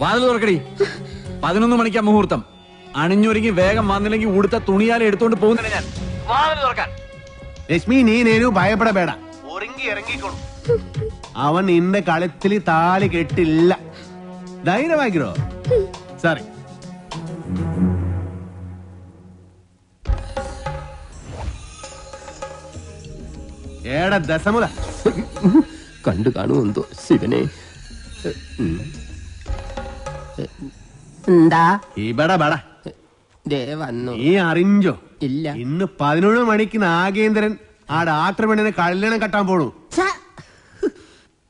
വാതിൽ തുറക്കടി. പതിനൊന്ന് മണിക്കാ മുഹൂർത്തം. അണിഞ്ഞൊരുങ്ങി വേഗം വന്നില്ലെങ്കിൽ ഉടുത്ത തുണിയാലെ എടുത്തോണ്ട് പോകുന്നില്ല ഞാൻ. വാതിൽ തുറക്കാൻ. രശ്മി നീ നേരു ഭയപ്പെടಬೇಡ ഒരുങ്ങി ഇറങ്ങിക്കോളൂ. അവൻ നിന്റെ കളത്തിൽ താലി കെട്ടില്ല. ധൈര്യമാക്കിരോ സാറി ഏടാ ദശമുല. കണ്ടു കാണുമെന്തോ ശിവനെ? എന്താ വന്നു നീ അറിഞ്ഞോ ഇല്ല ഇന്ന് പതിനൊന്ന് മണിക്ക് നാഗേന്ദ്രൻ ആടെ ആട്ടുപെണ്ണിനെ കല്യാണം കെട്ടാൻ പോണു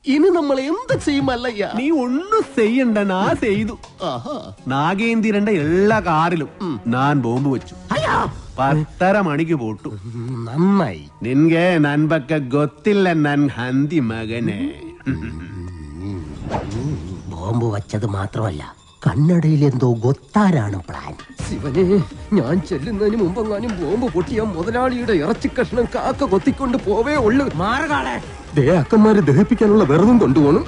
ഇനി നമ്മൾ എന്ത് ചെയ്യുമല്ലയ്യ നീ ഒന്നും ചെയ്യണ്ട നാ ചെയ്തു നാഗേന്ദ്രന്റെ എല്ലാ കാറിലും നാൻ ബോംബ് വെച്ചു പത്തര മണിക്ക് പോട്ടു നന്നായി നിൻകെ നൻപക്ക ഗൊത്തില്ല നൻ ഹന്തി മകനെ ബോംബ് വച്ചത് മാത്രമല്ല കണ്ണടയിൽ എന്തോ ഗൊത്താരാണ് പ്ലാൻ. ശിവനെ ഞാൻ ചെല്ലുന്നതിന് മുമ്പെങ്ങാനും ബോംബ് പൊട്ടിയ മുതലാളിയുടെ ഇറച്ചി കഷ്ണം കാക്ക കൊത്തിക്കൊണ്ട് പോവേ ഉള്ളു. മാറുകാളെ ദേ അക്കന്മാരെ ദഹിപ്പിക്കാനുള്ള വെറുതും കൊണ്ടുപോകണം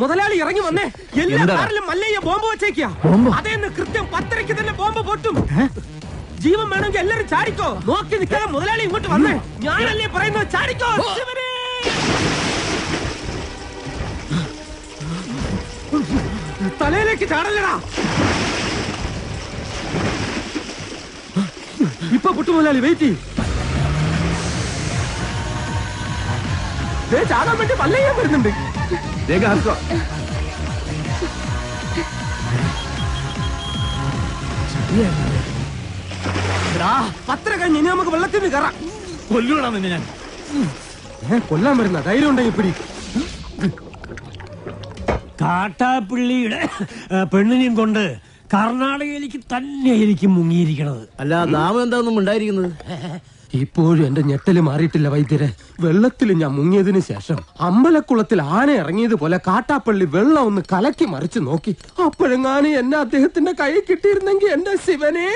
മുതലാളി ഇറങ്ങി വന്നേ. എല്ലാ കാറിലും മല്ലയ്യ ബോംബ് വെച്ചേക്കാ അതേന്ന് കൃത്യം പത്തരയ്ക്ക് തന്നെ ബോംബ് പൊട്ടും. ജീവൻ വേണമെങ്കിൽ എല്ലാരും ചാടിക്കോ. നോക്കി നിൽക്കാതെ മുതലാളി ഇങ്ങോട്ട് വന്നേ. ഞാനല്ലേ പറയുന്നത്? ചാടിക്കോ ശിവനേ! തലയിലേക്ക് ചാടല്ലടാ. ഇപ്പൊ പൊട്ടു മുതലാളി വെയിറ്റ് ചാടാൻ വേണ്ടി പല്ലയ്യാൻ വരുന്നുണ്ട്. ಬೇಗ പത്ര കഴിഞ്ഞ് ഇനി നമുക്ക് വെള്ളത്തിൽ കയറാം കൊല്ലൂടാ നിന്നെ ഞാൻ. ഏ കൊല്ലാൻ വരുന്ന ധൈര്യം ഉണ്ടെങ്കിൽ പിടി? കാട്ടാപ്പിള്ളിയുടെ പെണ്ണിനെയും കൊണ്ട് കർണാടകയിലേക്ക് തന്നെ എനിക്ക് മുങ്ങിയിരിക്കണത്. അല്ല നാമം എന്താണെന്നും ഉണ്ടായിരിക്കുന്നത്? ഇപ്പോഴും എന്റെ ഞെട്ടൽ മാറിയിട്ടില്ല വൈദ്യര്. വെള്ളത്തിൽ ഞാൻ മുങ്ങിയതിനു ശേഷം അമ്പലക്കുളത്തിൽ ആന ഇറങ്ങിയതുപോലെ കാട്ടാപ്പള്ളി വെള്ളം ഒന്ന് കലക്കി മറിച്ചു നോക്കി. അപ്പോഴെങ്ങാനും എന്നെ അദ്ദേഹത്തിന്റെ കൈ കിട്ടിയിരുന്നെങ്കിൽ എന്റെ ശിവനേ.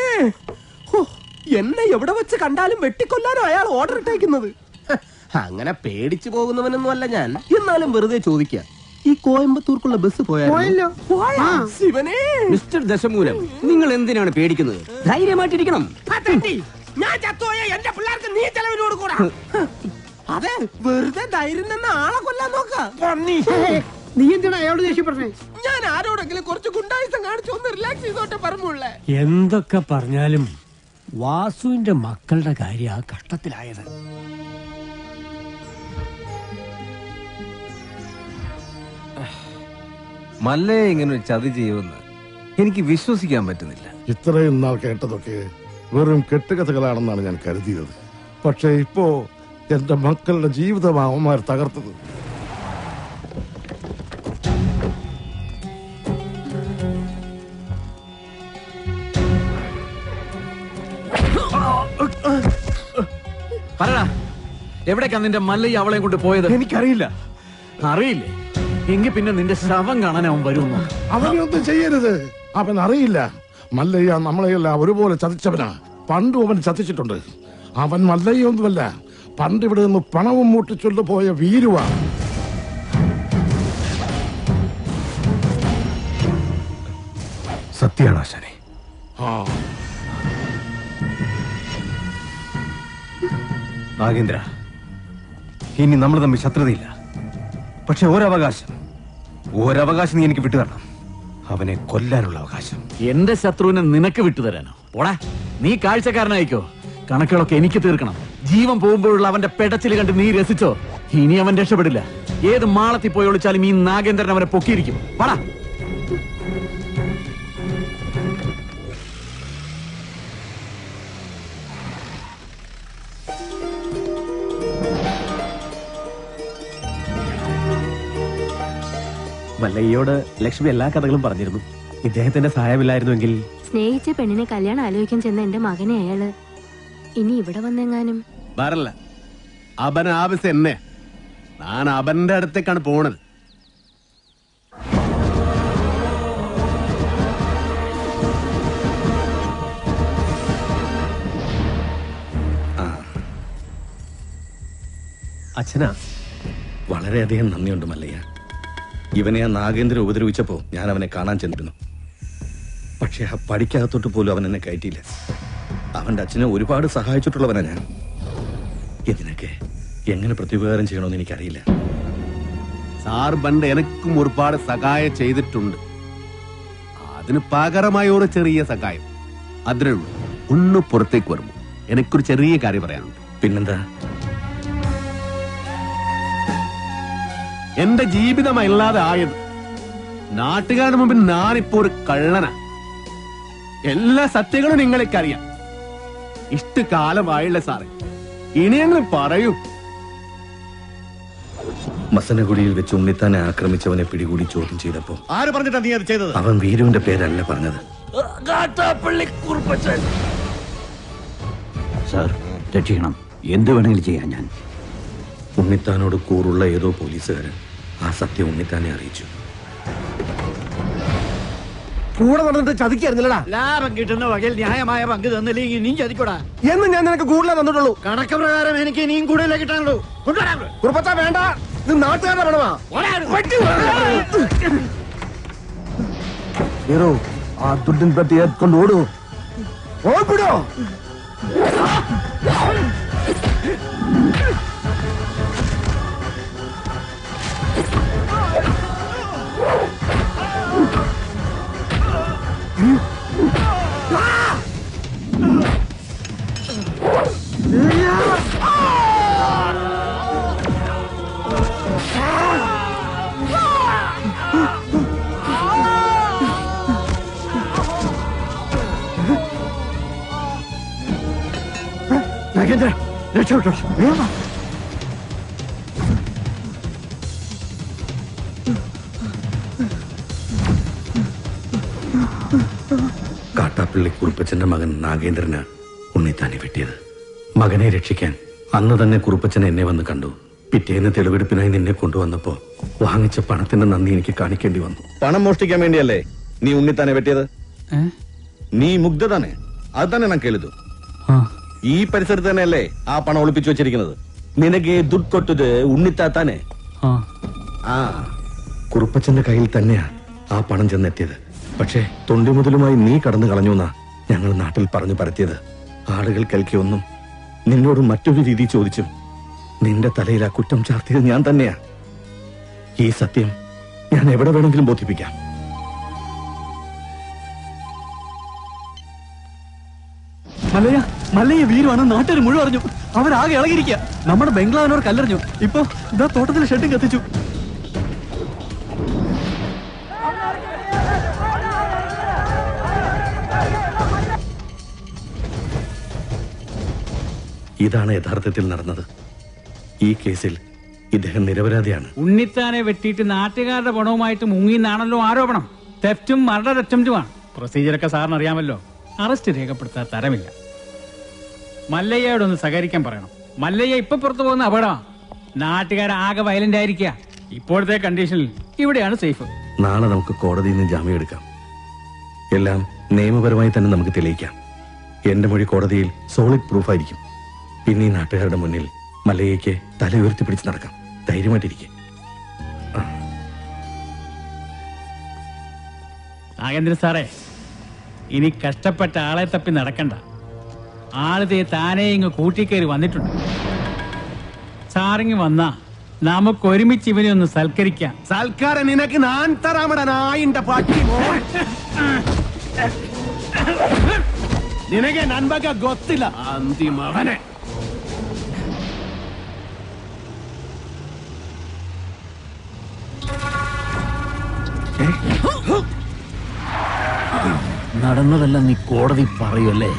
എന്നെ എവിടെ വെച്ച് കണ്ടാലും വെട്ടിക്കൊല്ലാനോ അയാൾ ഓർഡർ ഇട്ടേക്കുന്നത്. അങ്ങനെ പേടിച്ചു പോകുന്നവനൊന്നും അല്ല ഞാൻ. എന്നാലും വെറുതെ ചോദിക്കാം. ഈ കോയമ്പത്തൂർക്കുള്ള ബസ് പോയാലോ ശിവനെ. മിസ്റ്റർ ദശമൂലം നിങ്ങൾ എന്തിനാണ് പേടിക്കുന്നത്? ധൈര്യമായിട്ടിരിക്കണം. ഞാൻ ചത്തുപോയ എന്റെ പിള്ളേർക്ക് നീ ചെലവിന് കൊടുക്കൂടാ അതെ വെറുതെ ധൈര്യം നിന്ന് ആളെ കൊല്ലാൻ നോക്ക. നീ എന്തിനാ അയാളോട് ദേഷ്യപ്പെടുന്നേ ഞാൻ ആരോടെങ്കിലും കുറച്ച് ഗുണ്ടായുസം കാണിച്ചു ഒന്ന് റിലാക്സ് ചെയ്തോട്ടെ പറഞ്ഞുള്ളേ എന്തൊക്കെ പറഞ്ഞാലും വാസുവിന്റെ മക്കളുടെ കാര്യം ആ കഷ്ടത്തിലായത് മല്ലയെ ഇങ്ങനെ ഒരു ചതി ചെയ്യുമെന്ന് എനിക്ക് വിശ്വസിക്കാൻ പറ്റുന്നില്ല. ഇത്രയും നാൾ കേട്ടതൊക്കെ വെറും കെട്ടുകഥകളാണെന്നാണ് ഞാൻ കരുതിയത്. പക്ഷെ ഇപ്പോ എന്റെ മക്കളുടെ ജീവിതം അവന്മാർ തകർത്തത്. എവിടേക്കാ നിന്റെ മല്ലയ്യ അവളെ കൊണ്ട് പോയത്? എനിക്കറിയില്ല. അറിയില്ലേ? എങ്കിൽ പിന്നെ നിന്റെ ശവം കാണാൻ അവൻ വരുന്നു അവനൊന്നും ചെയ്യരുത്. അവൻ അറിയില്ല. മല്ലയ്യ നമ്മളെയെല്ലാം ഒരുപോലെ ചതിച്ചവനാ. പണ്ടും അവൻ ചതിച്ചിട്ടുണ്ട്. അവൻ മല്ലയ്യൊന്നുമല്ല. പണ്ട് ഇവിടെ നിന്ന് പണവും മൂട്ടിച്ചൊണ്ട് പോയ വീരുവാ. സത്യമാണ് ആശാനെ. ആ. നാഗേന്ദ്ര ഇനി നമ്മൾ തമ്മിൽ ശത്രുതയില്ല. പക്ഷെ ഒരവകാശം ഒരവകാശം നീ എനിക്ക് വിട്ടുതരണം. അവനെ കൊല്ലാനുള്ള അവകാശം. എന്റെ ശത്രുവിനെ നിനക്ക് വിട്ടുതരാനോ? പോടാ നീ കാഴ്ചക്കാരനായിക്കോ? കണക്കുകളൊക്കെ എനിക്ക് തീർക്കണം. ജീവൻ പോകുമ്പോഴുള്ള അവന്റെ പെടച്ചിൽ കണ്ട് നീ രസിച്ചോ? ഇനി അവൻ രക്ഷപ്പെടില്ല. ഏത് മാളത്തിൽ പോയി ഒളിച്ചാലും ഈ നാഗേന്ദ്രൻ അവനെ പൊക്കിയിരിക്കും. പടാ. മല്ലയ്യോട് ലക്ഷ്മി എല്ലാ കഥകളും പറഞ്ഞിരുന്നു. ഇദ്ദേഹത്തിന്റെ സഹായമില്ലായിരുന്നുവെങ്കിൽ സ്നേഹിച്ച പെണ്ണിനെ കല്യാണം ആലോചിക്കാൻ ചെന്ന എന്റെ മകനെ അയാൾ. ഇനി ഇവിടെ വന്നെങ്ങാനും? വരല്ല അവൻ ആവശ്യം എന്നെ. ഞാൻ അവന്റെ അടുത്തേക്കാണ് പോണത്. അച്ഛനാ വളരെയധികം നന്ദിയുണ്ട് മല്ലയ്യ. ഇവനെ ആ നാഗേന്ദ്രൻ ഉപദ്രവിച്ചപ്പോ ഞാൻ അവനെ കാണാൻ ചെന്നിരുന്നു. പക്ഷെ ആ പടിക്കകത്തോട്ട് പോലും അവൻ എന്നെ കയറ്റിയില്ല. അവന്റെ അച്ഛനെ ഒരുപാട് സഹായിച്ചിട്ടുള്ളവനാ ഞാൻ. ഇതിനൊക്കെ എങ്ങനെ പ്രത്യുപകാരം ചെയ്യണമെന്ന് എനിക്കറിയില്ല. സാർ ബണ്ട് എനക്കും ഒരുപാട് സഹായം ചെയ്തിട്ടുണ്ട്. അതിന് പകരമായ ഒരു ചെറിയ സഹായം. അതിനുള്ളൂ. ഒന്ന് പുറത്തേക്ക് വരുമ്പോ എനിക്കൊരു ചെറിയ കാര്യം പറയാനുണ്ട്. പിന്നെന്താ? എന്റെ ജീവിതമല്ലാതെ ആയത്. നാട്ടുകാരുടെ മുമ്പിൽ ഞാനിപ്പോ ഒരു കള്ളന. എല്ലാ സത്യങ്ങളും നിങ്ങൾക്കറിയാം. ഇഷ്ടകാലമായില്ല സാറേ. ഇനിയെങ്കിലും പറയൂ. മസനഗുഡിയിൽ വെച്ച് ഉണ്ണിത്താനെ ആക്രമിച്ചവനെ പിടികൂടി ചോദ്യം ചെയ്തപ്പോ ആര് പറഞ്ഞിട്ടാ നീ അത് ചെയ്തത്? അവൻ വീരുവിന്റെ പേരല്ല പറഞ്ഞത്. സാർ രക്ഷിക്കണം എന്ത് വേണമെങ്കിലും ചെയ്യാൻ ഞാൻ. ഉണ്ണിത്താനോട് കൂറുള്ള ഏതോ പോലീസുകാരൻ ആ സത്യം ഉണ്ണിത്താനെ അറിയിച്ചു കൂടെ നടന്നിട്ട് ചതിക്കായിരുന്നില്ലടാ ലാഭം കിട്ടുന്ന വകയിൽ ന്യായമായ പങ്ക് തന്നില്ലെങ്കിൽ നീ ചതിക്കൂടാ എന്ന് ഞാൻ നിനക്ക് കൂടുതലേ തന്നിട്ടുള്ളൂ കണക്ക് പ്രകാരം എനിക്ക് ഇനിയും കൂടുതലേ കിട്ടാനുള്ളൂ കൊണ്ടുവരാം. കുറുപ്പച്ച വേണ്ട ഇത് നാട്ടുകാരുടെ പണമാ ഹീറോ ആ ದುಡ್ಡಿನ ಪಟ್ಟಿ ಎತ್ಕೊಂಡು ಓಡು ಹೋಗ್ಬಿಡು നാഗേന്ദ്ര രക്ഷപ്പെട്ടോ കാട്ടാപ്പിള്ളി കുറുപ്പച്ചന്റെ മകൻ നാഗേന്ദ്രന് ഉണ്ണിത്താനെ വെട്ടിയത്. മകനെ രക്ഷിക്കാൻ അന്ന് തന്നെ കുറുപ്പച്ചൻ എന്നെ വന്ന് കണ്ടു. പിറ്റേന്ന് തെളിവെടുപ്പിനായി നിന്നെ കൊണ്ടുവന്നപ്പോ വാങ്ങിച്ച പണത്തിന്റെ നന്ദി എനിക്ക് കാണിക്കേണ്ടി വന്നു. പണം മോഷ്ടിക്കാൻ വേണ്ടിയല്ലേ നീ ഉണ്ണിത്താനെ വെട്ടിയത്? നീ മുഗ്ധ തന്നെ അത് തന്നെ ഞാൻ കേളിതു ഈ പരിസരത്ത് തന്നെയല്ലേ ആ പണം ഒളിപ്പിച്ചു വെച്ചിരിക്കുന്നത്? നിനക്ക് ദുഡ് കൊട്ടത് ഉണ്ണിത്താത്താനെ? ആ. കുറുപ്പച്ചന്റെ കയ്യിൽ തന്നെയാ ആ പണം ചെന്നെത്തിയത്. പക്ഷേ തൊണ്ടി മുതലുമായി നീ കടന്നു കളഞ്ഞു എന്നാ ഞങ്ങൾ നാട്ടിൽ പറഞ്ഞു പരത്തിയത്. ആളുകൾ കേൾക്കിയൊന്നും നിന്നോട് മറ്റൊരു രീതി ചോദിച്ചു നിന്റെ തലയിൽ ആ കുറ്റം ചാർത്തിയത് ഞാൻ തന്നെയാ. ഈ സത്യം ഞാൻ എവിടെ വേണമെങ്കിലും ബോധിപ്പിക്കാം. മല്ലയ്യ മല്ലയ്യ വീരുവാണ് നാട്ടുകാർ മുഴുവൻ അറിഞ്ഞു. അവരാകെ ഇളകിരിക്കുക നമ്മുടെ ബംഗ്ലാവിനോട് കല്ലെറിഞ്ഞു. ഇപ്പൊ ഇതാ തോട്ടത്തിൽ ഷെഡും കത്തിച്ചു. ഇതാണ് യഥാർത്ഥത്തിൽ നടന്നത്. ഈ കേസിൽ ഇദ്ദേഹം നിരപരാധിയാണ്. ഉണ്ണിത്താനെ വെട്ടിയിട്ട് നാട്ടുകാരുടെ പണവുമായിട്ട് മുങ്ങിന്നാണല്ലോ ആരോപണം. തെഫ്റ്റും മർഡർ അറ്റംപ്റ്റുമാണ് പ്രൊസീജിയറൊക്കെ സാറിന് അറിയാമല്ലോ. അറസ്റ്റ് രേഖപ്പെടുത്താൻ തരമില്ല. മല്ലയ്യയോടൊന്ന് സഹകരിക്കാൻ പറയണം. മല്ലയ്യ ഇപ്പൊ പുറത്തു പോകുന്ന അപകടമാണ് നാട്ടുകാരാകെ വയലന്റ് ആയിരിക്കുക. ഇപ്പോഴത്തെ കണ്ടീഷനിൽ ഇവിടെയാണ് സേഫ് നാളെ നമുക്ക് കോടതിയിൽ നിന്ന് ജാമ്യം എടുക്കാം. എല്ലാം നിയമപരമായി തന്നെ നമുക്ക് തെളിയിക്കാം. എന്റെ മൊഴി കോടതിയിൽ സോളിഡ് പ്രൂഫായിരിക്കും പിന്നെ ഈ നാട്ടുകാരുടെ മുന്നിൽ മലയ്യയ്ക്ക് തല ഉയർത്തി പിടിച്ച് നടക്കാം. ധൈര്യമായിട്ടിരിക്കെ നാഗേന്ദ്ര സാറേ ഇനി കഷ്ടപ്പെട്ട ആളെ തപ്പി നടക്കണ്ട. ആളിതേ താനേ ഇങ്ങ് കൂട്ടിക്കേറി വന്നിട്ടുണ്ട്. സാറിങ് വന്നാ നമുക്ക് ഒരുമിച്ച് ഇവനെ ഒന്ന് സൽക്കരിക്കാം. സൽക്കാരം നിനക്ക് നാൻ തറാമട നായിന്റെ പാട്ടി നിനക്ക് നൻപക ഗൊത്തില്ല. അന്തിമവനെ. നടന്നതല്ല നീ കോടതി പറയല്ലേ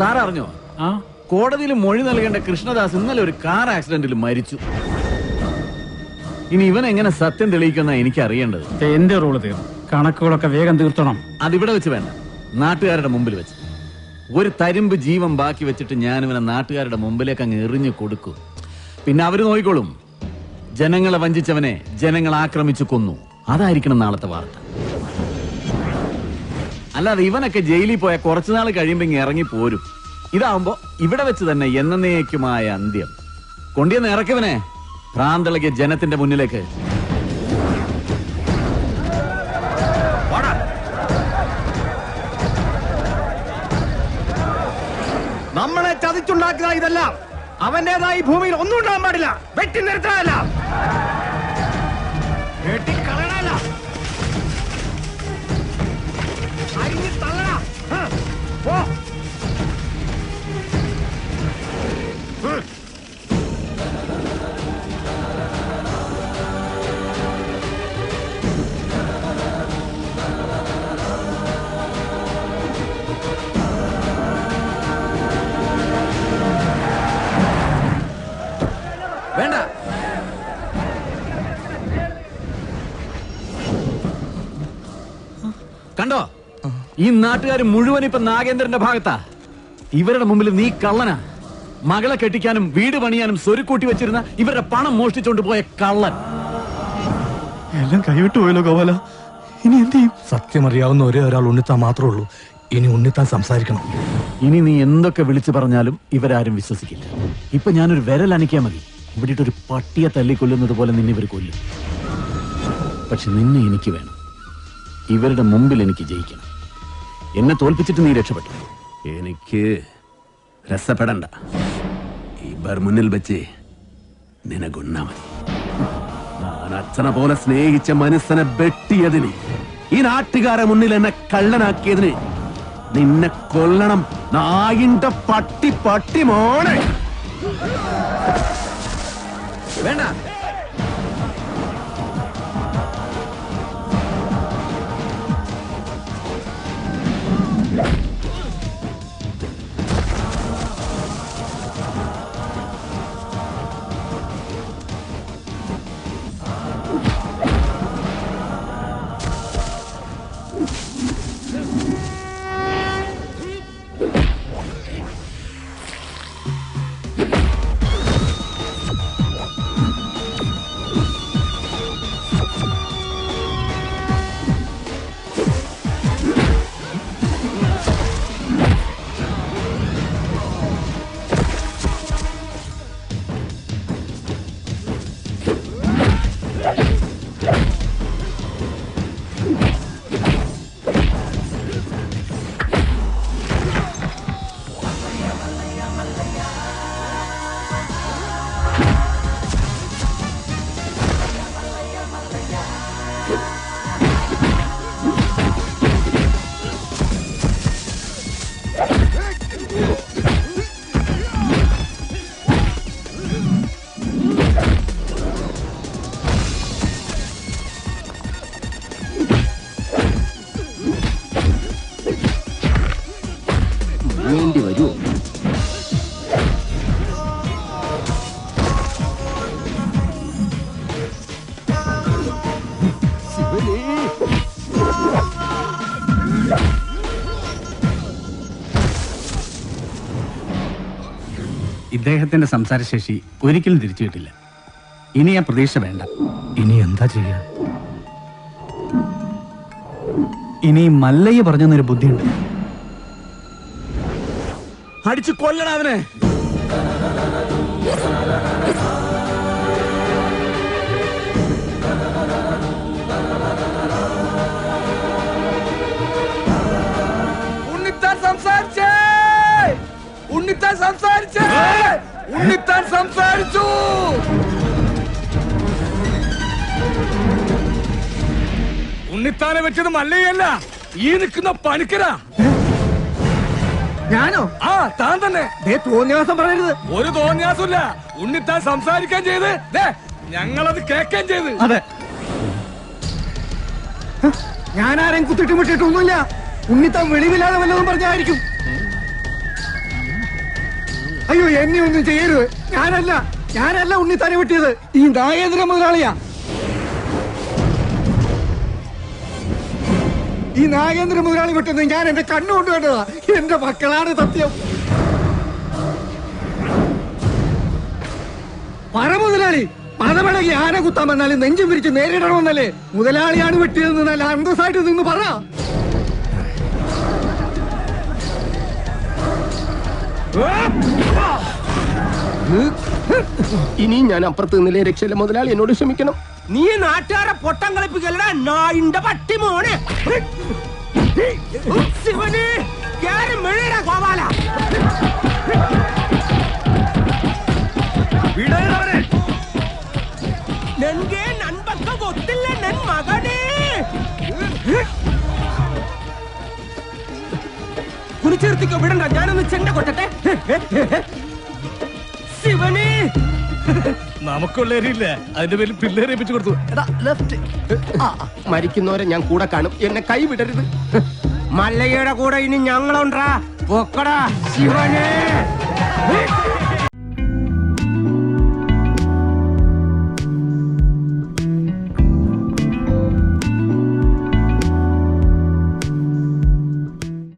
സാർ അറിഞ്ഞോ? ആ? കോടതിയിൽ മൊഴി നൽകേണ്ട കൃഷ്ണദാസ് ഇന്നലെ ഒരു കാർ ആക്സിഡന്റിൽ മരിച്ചു. ഇനി ഇവൻ എങ്ങനെ സത്യം തെളിയിക്കുന്ന എനിക്ക് അറിയേണ്ടത് എന്റെ റോൾ തീർന്നു. കണക്കുകളൊക്കെ വേഗം തീർത്തണം. അതിവിടെ വെച്ച് വേണ്ട. നാട്ടുകാരുടെ മുമ്പിൽ വെച്ച്. ഒരു തരിമ്പ് ജീവൻ ബാക്കി വെച്ചിട്ട് ഞാൻ ഇവനെ നാട്ടുകാരുടെ മുമ്പിലേക്ക് അങ്ങ് എറിഞ്ഞു കൊടുക്കും. പിന്നെ അവർ നോക്കിക്കോളും ജനങ്ങളെ വഞ്ചിച്ചവനെ ജനങ്ങൾ ആക്രമിച്ചു കൊന്നു. അതായിരിക്കണം നാളത്തെ വാർത്ത. അല്ലാതെ ഇവനൊക്കെ ജയിലിൽ പോയ കുറച്ചു നാൾ കഴിയുമ്പോ ഇങ്ങ് ഇറങ്ങി പോരും. ഇതാവുമ്പോ ഇവിടെ വെച്ച് തന്നെ എന്നേക്കുമായ അന്ത്യം. കൊണ്ടിയെന്ന് ഇറക്കവനെ ഭ്രാന്തളകിയ ജനത്തിന്റെ മുന്നിലേക്ക്. നമ്മളെ ചതിച്ചുണ്ടാക്കുക ഇതെല്ലാം. അവന്റേതായി ഭൂമിയിൽ ഒന്നും ഉണ്ടാകാൻ പാടില്ല. വെട്ടി നിർത്താനല്ല ഈ നാട്ടുകാർ മുഴുവൻ ഇപ്പൊ നാഗേന്ദ്രന്റെ ഭാഗത്താ. ഇവരുടെ മുമ്പിൽ നീ കള്ളനാ. മകളെ കെട്ടിക്കാനും വീട് പണിയാനും സ്വരുക്കൂട്ടി വെച്ചിരുന്ന ഇവരുടെ പണം മോഷ്ടിച്ചോണ്ട് പോയ കള്ളൻ. എല്ലാം കൈവിട്ടു പോയല്ലോ ഗോപാല. ഇനി എന്ത് ചെയ്യും? സത്യം അറിയാവുന്ന ഒരേ ഒരാൾ ഉണ്ണിത്താൻ മാത്രമേ ഉള്ളൂ. ഇനി ഉണ്ണിത്താൻ സംസാരിക്കണം. ഇനി നീ എന്തൊക്കെ വിളിച്ചു പറഞ്ഞാലും ഇവരാരും വിശ്വസിക്കില്ല. ഇപ്പൊ ഞാനൊരു വിരൽ അനക്കിയാ മതി. ഇവിടെ ഒരു പട്ടിയെ തല്ലിക്കൊല്ലുന്നത് പോലെ നിന്നെ ഇവർ കൊല്ലും. പക്ഷെ നിന്നെ എനിക്ക് വേണം. ഇവരുടെ മുമ്പിൽ എനിക്ക് ജയിക്കണം. എന്നെ തോൽപ്പിച്ചിട്ട് നീ രക്ഷപ്പെട്ടു. എനിക്ക് രസപ്പെടണ്ട. ഇവർ മുന്നിൽ വെച്ച് നിനകൊന്നാ മതി. അച്ഛനെ പോലെ സ്നേഹിച്ച മനസ്സിനെ വെട്ടിയതിന് ഈ നാട്ടുകാരെ മുന്നിൽ എന്നെ കള്ളനാക്കിയതിന് നിന്നെ കൊല്ലണം. നായിന്റെ പട്ടി പട്ടി മോണേ വേണ്ടി. ഇദ്ദേഹത്തിന്റെ സംസാരശേഷി ഒരിക്കലും തിരിച്ചു കിട്ടില്ല. ഇനി ആ പ്രതീക്ഷ വേണ്ട. ഇനി എന്താ ചെയ്യാ? ഇനി മല്ലയ്യ പറഞ്ഞൊരു ബുദ്ധിയുണ്ട്. അടിച്ചു കൊല്ലണം അവനെ. സംസാരിച്ചു ഉണ്ണിത്താനെ വെച്ചത് മല്ലയല്ല. ഈ നിൽക്കുന്ന പണിക്കരാ. ഞാനോ? ആ താൻ തന്നെ. തോന്നിയാസം പറയരുത്. ഒരു തോന്നിയാസമില്ല ഉണ്ണിത്താൻ സംസാരിക്കാൻ ചെയ്ത് ഞങ്ങളത് കേൾക്കാൻ ചെയ്ത്. അതെ. ഞാൻ ആരെയും കുത്തിട്ട് വിട്ടിട്ടൊന്നുമില്ല ഉണ്ണിത്താൻ വെളിവില്ലാതെ വല്ലതും പറഞ്ഞായിരിക്കും. അയ്യോ എന്നെ ഒന്നും ചെയ്യരുത്. ഞാനല്ല ഞാനല്ല ഉണ്ണിത്താനെ വെട്ടിയത്. ഈ നാഗേന്ദ്ര മുതലാളിയാ. ഈ നാഗേന്ദ്ര മുതലാളി വെട്ടുന്നത് ഞാൻ എന്റെ കണ്ണുകൊണ്ട് വേണ്ടതാ എന്റെ മക്കളാണ് സത്യം. പറ മുതലാളി പദവിളകി ആന കുത്താൻ വന്നാലും നെഞ്ചും പിരിച്ച് നേരിടണമെന്നല്ലേ? മുതലാളിയാണ് വെട്ടിയതെന്ന് നല്ല അന്തസ്സായിട്ട് നിന്ന് പറ. ഇനി ഞാൻ അപ്പുറത്ത് നിന്നിലെ രക്ഷയിലെ മുതലാളി. എന്നോട് ക്ഷമിക്കണം. നീ നാട്ടുകാരെ പൊട്ടം കളിപ്പിക്കലടാ പട്ടി മോനെ ഗോപാല. വിടണ്ട. ഞാനൊന്ന് ചെണ്ട കൊട്ടട്ടെ. ശിവന്. നമുക്കുള്ളവരില്ല അതിന്റെ പേരിൽ പിള്ളേരെ ഏൽപ്പിച്ചു കൊടുത്തു. മരിക്കുന്നവരെ ഞാൻ കൂടെ കാണും. എന്നെ കൈ വിടരുത്. മല്ലയ്യയുടെ കൂടെ ഇനി ഞങ്ങളുണ്ടാ. പൊക്കടാ ശിവനെ.